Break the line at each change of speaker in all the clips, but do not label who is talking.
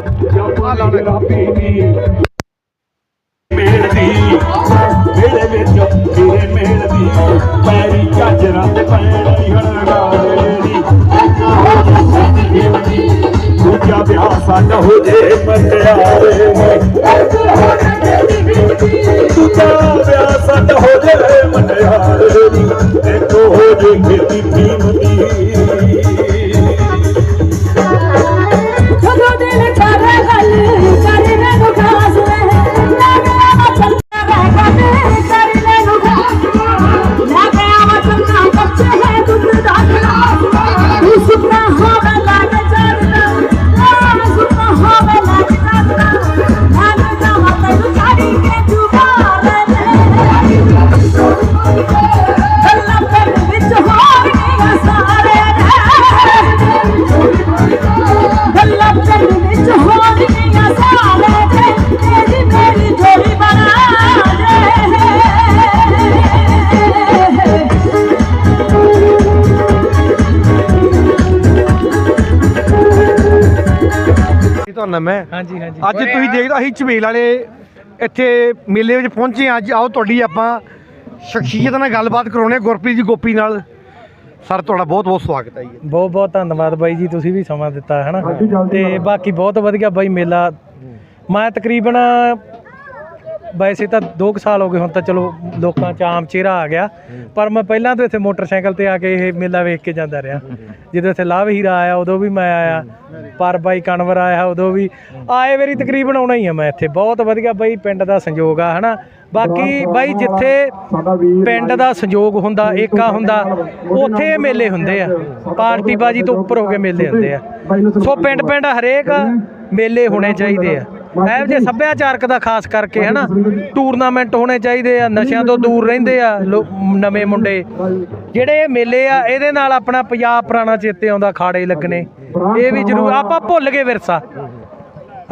ਆ ਲਾਉਣੇ ਰਾਬੀ ਮੇਲਦੀ ਮੇਰੇ ਵਿੱਚ ਮੇਰੇ ਮੇਲਦੀ ਪੈਰੀ ਝਾਜਰਾਂ ਤੇ ਪੈਰੀ ਹਣਗਾੜੀ ਦੂਜਾ ਵਿਆਹ ਸਾਡਾ ਹੋ ਜੇ ਮਟਿਆਰੇ ਦੂਜਾ ਵਿਆਹ ਸਾਡਾ ਹੋ ਜੇ ਮਟਿਆਰੇ ਦੇਖੋ ਹੋ ਜੇ ਖੇਤੀ ਕੀਮਤੀ
ਤੁਹਾਨੂੰ ਮੈਂ।
ਹਾਂਜੀ ਹਾਂਜੀ।
ਅੱਜ ਤੁਸੀਂ ਦੇਖਦੇ ਅਸੀਂ ਝਵੇਲ ਵਾਲੇ ਇੱਥੇ ਮੇਲੇ ਵਿੱਚ ਪਹੁੰਚੇ ਹਾਂ। ਅੱਜ ਆਓ ਤੁਹਾਡੀ ਆਪਾਂ ਸ਼ਖਸੀਅਤ ਨਾਲ ਗੱਲਬਾਤ ਕਰਾਉਣੇ ਗੁਰਪ੍ਰੀਤ ਜੀ ਗੋਪੀ ਨਾਲ। ਸਰ ਤੁਹਾਡਾ ਬਹੁਤ ਬਹੁਤ ਸਵਾਗਤ ਹੈ ਜੀ।
ਬਹੁਤ ਬਹੁਤ ਧੰਨਵਾਦ ਬਾਈ ਜੀ ਤੁਸੀਂ ਵੀ ਸਮਾਂ ਦਿੱਤਾ ਹੈ ਨਾ? ਤੇ ਬਾਕੀ ਬਹੁਤ ਵਧੀਆ ਬਾਈ ਮੇਲਾ। ਮੈਂ ਤਕਰੀਬਨ ਵੈਸੇ ਤਾਂ 2 ਸਾਲ ਹੋ ਗਏ, ਹੁਣ ਤਾਂ ਚਲੋ ਲੋਕਾਂ ਚ ਆਮ ਚਿਹਰਾ ਆ ਗਿਆ। ਪਰ ਮੈਂ ਪਹਿਲਾਂ ਤੋਂ ਇੱਥੇ ਮੋਟਰਸਾਈਕਲ ਤੇ ਆ ਕੇ ਇਹ ਮੇਲਾ ਵੇਖ ਕੇ ਜਾਂਦਾ ਰਿਹਾ। ਜਦੋਂ ਇੱਥੇ ਲਾਭ ਹੀਰਾ ਆਇਆ, ਉਦੋਂ ਵੀ ਮੈਂ ਆਇਆ। ਪਰ ਬਾਈ ਕਣਵਰ ਆਇਆ, ਉਦੋਂ ਵੀ ਆਏ ਵਾਰੀ ਤਕਰੀਬਨ ਆਉਣਾ ਹੀ ਆ ਮੈਂ ਇੱਥੇ। ਬਹੁਤ ਵਧੀਆ ਬਾਈ, ਪਿੰਡ ਦਾ ਸੰਯੋਗ ਆ, ਹਨਾ? ਬਾਕੀ ਬਾਈ, ਜਿੱਥੇ ਪਿੰਡ ਦਾ ਸੰਯੋਗ ਹੁੰਦਾ, ਏਕਾ ਹੁੰਦਾ, ਉੱਥੇ ਇਹ ਮੇਲੇ ਹੁੰਦੇ ਆ। ਪਾਰਟੀ ਬਾਜੀ ਤੋਂ ਉੱਪਰ ਹੋ ਕੇ ਮੇਲੇ ਹੁੰਦੇ ਆ। ਸੋ ਪਿੰਡ ਪਿੰਡ ਹਰੇਕ ਮੇਲੇ ਹੋਣੇ ਚਾਹੀਦੇ ਆ। ਇਹੋ ਜਿਹੇ ਸੱਭਿਆਚਾਰਕ ਦਾ ਖਾਸ ਕਰਕੇ ਹਨਾ? ਟੂਰਨਾਮੈਂਟ ਹੋਣੇ ਚਾਹੀਦੇ ਆ ਨਸ਼ਿਆਂ ਤੋਂ ਦੂਰ ਰਹਿੰਦੇ ਆ ਨਵੇਂ ਮੁੰਡੇ। ਜਿਹੜੇ ਇਹ ਮੇਲੇ ਆ ਇਹਦੇ ਨਾਲ ਆਪਣਾ ਪੰਜਾਬ ਪੁਰਾਣਾ ਚੇਤੇ ਆਉਂਦਾ ਖਾੜੇ ਲੱਗਣੇ। ਇਹ ਵੀ ਜ਼ਰੂਰ ਆਪਾਂ ਭੁੱਲ ਗਏ ਵਿਰਸਾ।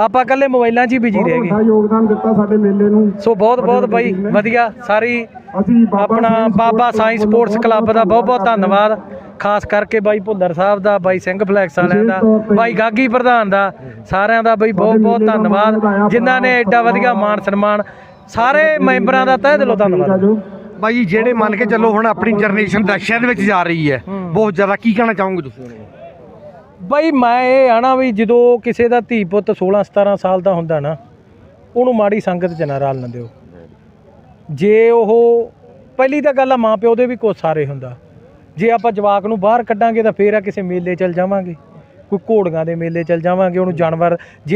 ਆਪਾਂ ਇਕੱਲੇ ਮੋਬਾਈਲਾਂ 'ਚ ਹੀ ਬਿਜ਼ੀ ਰਹਿ ਗਏ।
ਯੋਗਦਾਨ ਦਿੱਤਾ ਸਾਡੇ ਮੇਲੇ ਨੂੰ।
ਸੋ ਬਹੁਤ ਬਹੁਤ ਬਾਈ ਵਧੀਆ ਸਾਰੀ ਆਪਣਾ ਬਾਬਾ ਸਾਈਂ ਸਪੋਰਟਸ ਕਲੱਬ ਦਾ ਬਹੁਤ ਬਹੁਤ ਧੰਨਵਾਦ। ਖਾਸ ਕਰਕੇ ਬਾਈ ਭੁੱਲਰ ਸਾਹਿਬ ਦਾ ਬਾਈ ਸਿੰਘ ਫਲੈਕਸ ਵਾਲਿਆਂ ਦਾ ਬਾਈ ਗਾਗੀ ਪ੍ਰਧਾਨ ਦਾ ਸਾਰਿਆਂ ਦਾ ਬਾਈ ਬਹੁਤ ਬਹੁਤ ਧੰਨਵਾਦ। ਜਿਨ੍ਹਾਂ ਨੇ ਐਡਾ ਵਧੀਆ ਮਾਣ ਸਨਮਾਨ ਸਾਰੇ ਮੈਂਬਰਾਂ ਦਾ ਤਹਿ ਦਿਲੋਂ ਧੰਨਵਾਦ।
ਬਾਈ ਜੀ ਜਿਹੜੇ ਮੰਨ ਕੇ ਚੱਲੋ ਹੁਣ ਆਪਣੀ ਜਨਰੇਸ਼ਨ ਨਸ਼ਿਆਂ ਦੇ ਵਿੱਚ ਜਾ ਰਹੀ ਹੈ ਬਹੁਤ ਜ਼ਿਆਦਾ ਕੀ ਕਹਿਣਾ ਚਾਹੋਗੇ ਤੁਸੀਂ?
ਬਾਈ ਮੈਂ ਇਹ ਆਣਾ ਵੀ ਜਦੋਂ ਕਿਸੇ ਦਾ ਧੀ ਪੁੱਤ 16 17 ਸਾਲ ਦਾ ਹੁੰਦਾ ਨਾ ਉਹਨੂੰ ਮਾੜੀ ਸੰਗਤ 'ਚ ਨਾ ਰਲ ਨਾ ਦਿਓ। ਜੇ ਉਹ ਪਹਿਲੀ ਤਾਂ ਗੱਲ ਆ ਮਾਂ ਪਿਓ ਦੇ ਵੀ ਕੁਛ ਸਾਰੇ ਹੁੰਦਾ। ਜੇ ਆਪਾਂ ਜਵਾਕ ਨੂੰ ਬਾਹਰ ਕੱਢਾਂਗੇ ਤਾਂ ਫੇਰ ਆ ਕਿਸੇ ਮੇਲੇ ਚੱਲ ਜਾਵਾਂਗੇ। ਕੋਈ ਘੋੜੀਆਂ ਦੇ ਮੇਲੇ ਚੱਲ ਜਾਵਾਂਗੇ, ਉਹਨੂੰ ਜਾਨਵਰ ਜੇ